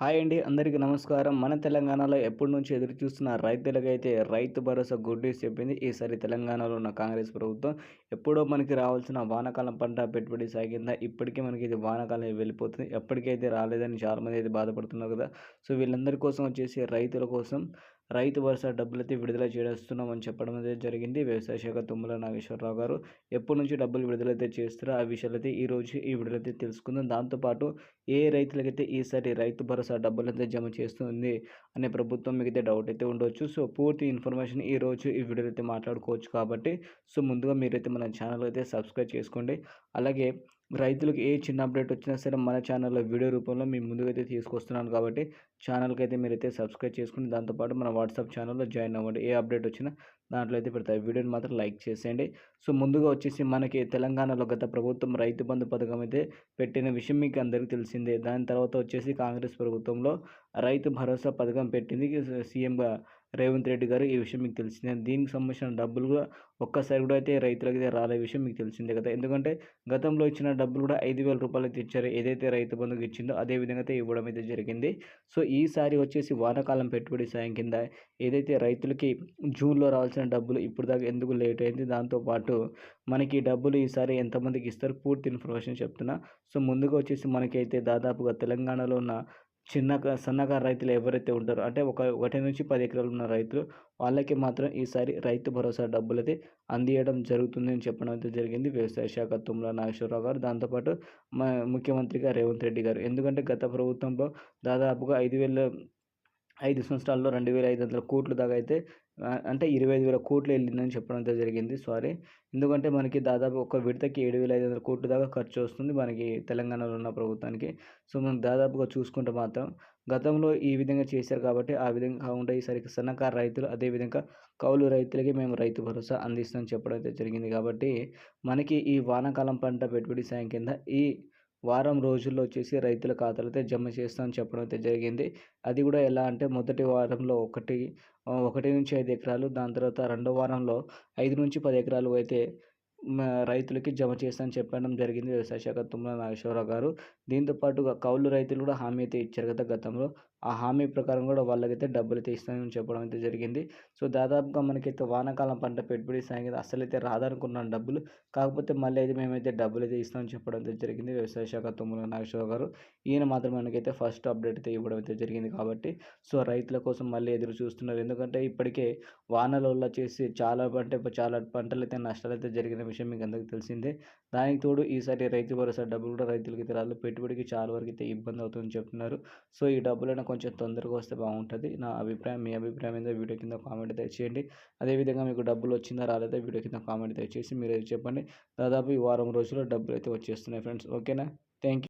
Hi అండి అందరికీ నమస్కారం. మన తెలంగాణలో ఎప్పటి నుంచి ఎదురు చూస్తున్న రైతులకైతే రైతు భరోసా గుడ్ న్యూస్ చెప్పింది. ఈసారి తెలంగాణలో ఉన్న కాంగ్రెస్ ప్రభుత్వం ఎప్పుడో మనకి రావాల్సిన వానాకాలం పంట పెట్టుబడి సాగిందా? ఇప్పటికే మనకి ఇది వానాకాలం వెళ్ళిపోతుంది. ఎప్పటికైతే రాలేదని చాలామంది అయితే బాధపడుతున్నారు కదా. సో వీళ్ళందరి కోసం వచ్చేసి రైతుల కోసం రైతు భరోసా డబ్బులైతే విడుదల చేస్తున్నామని చెప్పడం అయితే జరిగింది. వ్యవసాయ శాఖ తుమ్మల నాగేశ్వరరావు గారు ఎప్పటి నుంచి డబ్బులు విడుదలైతే చేస్తారో ఆ విషయాలైతే ఈరోజు ఈ విడుదలైతే తెలుసుకుందాం. దాంతోపాటు ఏ రైతులకైతే ఈసారి రైతు భరోసా డబ్బులు అయితే జమ చేస్తుంది అనే ప్రభుత్వం మీకు అయితే డౌట్ అయితే ఉండొచ్చు. సో పూర్తి ఇన్ఫర్మేషన్ ఈ రోజు ఈ వీడియోలో అయితే మాట్లాడుకోవచ్చు కాబట్టి సో ముందుగా మీరైతే మన ఛానల్ అయితే సబ్స్క్రైబ్ చేసుకోండి. అలాగే రైతులకు ఏ చిన్న అప్డేట్ వచ్చినా సరే మన ఛానల్లో వీడియో రూపంలో మీ ముందుకైతే తీసుకొస్తున్నాను కాబట్టి ఛానల్కి అయితే మీరైతే సబ్స్క్రైబ్ చేసుకుని దాంతోపాటు మన వాట్సాప్ ఛానల్లో జాయిన్ అవ్వండి. ఏ అప్డేట్ వచ్చినా దాంట్లో అయితే పెడతాయి వీడియోని మాత్రం లైక్ చేసేయండి. సో ముందుగా వచ్చేసి మనకి తెలంగాణలో గత ప్రభుత్వం రైతు బంధు పథకం అయితే పెట్టిన విషయం మీకు అందరికీ తెలిసిందే. దాని తర్వాత వచ్చేసి కాంగ్రెస్ ప్రభుత్వంలో రైతు భరోసా పథకం పెట్టింది. సీఎంగా రేవంత్ రెడ్డి గారు ఈ విషయం మీకు తెలిసిందే. దీనికి సంబంధించిన డబ్బులు కూడా ఒక్కసారి కూడా అయితే రైతులకి అయితే రాలే విషయం మీకు తెలిసిందే కదా. ఎందుకంటే గతంలో ఇచ్చిన డబ్బులు కూడా ఐదు వేల రూపాయలు అయితే ఇచ్చారు. ఏదైతే రైతు బంధుకు ఇచ్చిందో అదే విధంగా అయితే ఇవ్వడం అయితే జరిగింది. సో ఈసారి వచ్చేసి వానాకాలం పెట్టుబడి సాయం కింద ఏదైతే రైతులకి జూన్లో రావాల్సిన డబ్బులు ఇప్పుడు దాకా ఎందుకు లేట్ అయింది దాంతోపాటు మనకి డబ్బులు ఈసారి ఎంతమందికి ఇస్తారు పూర్తి ఇన్ఫర్మేషన్ చెప్తున్నా. సో ముందుగా వచ్చేసి మనకైతే దాదాపుగా తెలంగాణలో ఉన్న చిన్న సన్నకారు రైతులు ఎవరైతే ఉంటారో అంటే ఒక ఒకటి నుంచి పది ఎకరాలు ఉన్న రైతులు వాళ్ళకి మాత్రం ఈసారి రైతు భరోసా డబ్బులు అయితే అందియడం జరుగుతుంది అని చెప్పడం అయితే జరిగింది. వ్యవసాయ శాఖ తుమ్మల నాగేశ్వరరావు గారు. దాంతోపాటు మా ముఖ్యమంత్రిగా రేవంత్ రెడ్డి గారు. ఎందుకంటే గత ప్రభుత్వంలో దాదాపుగా ఐదు వేల ఐదు సంవత్సరాల్లో రెండు వేల ఐదు వందల కోట్లు దాకా అయితే అంటే ఇరవై ఐదు వేల కోట్లు వెళ్ళిందని చెప్పడం అయితే జరిగింది. సారీ. ఎందుకంటే మనకి దాదాపు ఒక విడతకి ఏడు వేల ఐదు వందల కోట్లు దాకా ఖర్చు వస్తుంది మనకి తెలంగాణలో ఉన్న ప్రభుత్వానికి. సో మనం దాదాపుగా చూసుకుంటే మాత్రం గతంలో ఈ విధంగా చేశారు కాబట్టి ఆ విధంగా కాకుండా ఈసారి సన్నకారు రైతులు అదేవిధంగా కౌలు రైతులకి మేము రైతు భరోసా అందిస్తామని చెప్పడం అయితే జరిగింది. కాబట్టి మనకి ఈ వానాకాలం పంట పెట్టుబడి సాయం కింద ఈ వారం రోజుల్లో వచ్చేసి రైతుల ఖాతాలైతే జమ చేస్తామని చెప్పడం అయితే జరిగింది. అది కూడా ఎలా అంటే మొదటి వారంలో ఒకటి ఒకటి నుంచి ఐదు ఎకరాలు దాని తర్వాత రెండో వారంలో ఐదు నుంచి పది ఎకరాలు అయితే రైతులకి జమ చేస్తానని చెప్పడం జరిగింది వ్యవసాయ శాఖ తుమ్మల నాగేశ్వరరావు గారు. దీంతో పాటుగా కౌలు రైతులు కూడా హామీ అయితే ఇచ్చారు కదా గతంలో. ఆ హామీ ప్రకారం కూడా వాళ్ళకైతే డబ్బులు అయితే ఇస్తామని చెప్పడం అయితే జరిగింది. సో దాదాపుగా మనకైతే వానాకాలం పంట పెట్టుబడి సాయం అసలైతే రాదనుకున్నాను డబ్బులు. కాకపోతే మళ్ళీ అయితే మేమైతే డబ్బులు అయితే ఇస్తామని చెప్పడం అయితే జరిగింది. వ్యవసాయ శాఖ తుమ్మల నాగేశ్వర గారు. ఈయన మాత్రం మనకైతే ఫస్ట్ అప్డేట్ అయితే ఇవ్వడం అయితే జరిగింది కాబట్టి సో రైతుల కోసం మళ్ళీ ఎదురు చూస్తున్నారు. ఎందుకంటే ఇప్పటికే వానల వల్ల చేసి చాలా అంటే చాలా పంటలు అయితే నష్టాలు అయితే జరిగిన విషయం మీకు అందరికీ తెలిసిందే. దానికి తోడు ఈసారి రైతు భరోసా డబ్బులు కూడా రైతులకి అయితే రాదు. పెట్టుబడికి చాలా వరకు అయితే ఇబ్బంది అవుతుందని చెప్తున్నారు. సో ఈ డబ్బులను కొంచెం తొందరగా వస్తే బాగుంటుంది. నా అభిప్రాయం మీ అభిప్రాయం ఏందో వీడియో కింద కామెంట్ దయచేయండి. అదేవిధంగా మీకు డబ్బులు వచ్చిందా రాలేదా వీడియో కింద కామెంట్ దయచేసి మీరు చెప్పండి. దాదాపు ఈ వారం రోజుల్లో డబ్బులు అయితే వచ్చేస్తున్నాయి ఫ్రెండ్స్. ఓకేనా? Thank you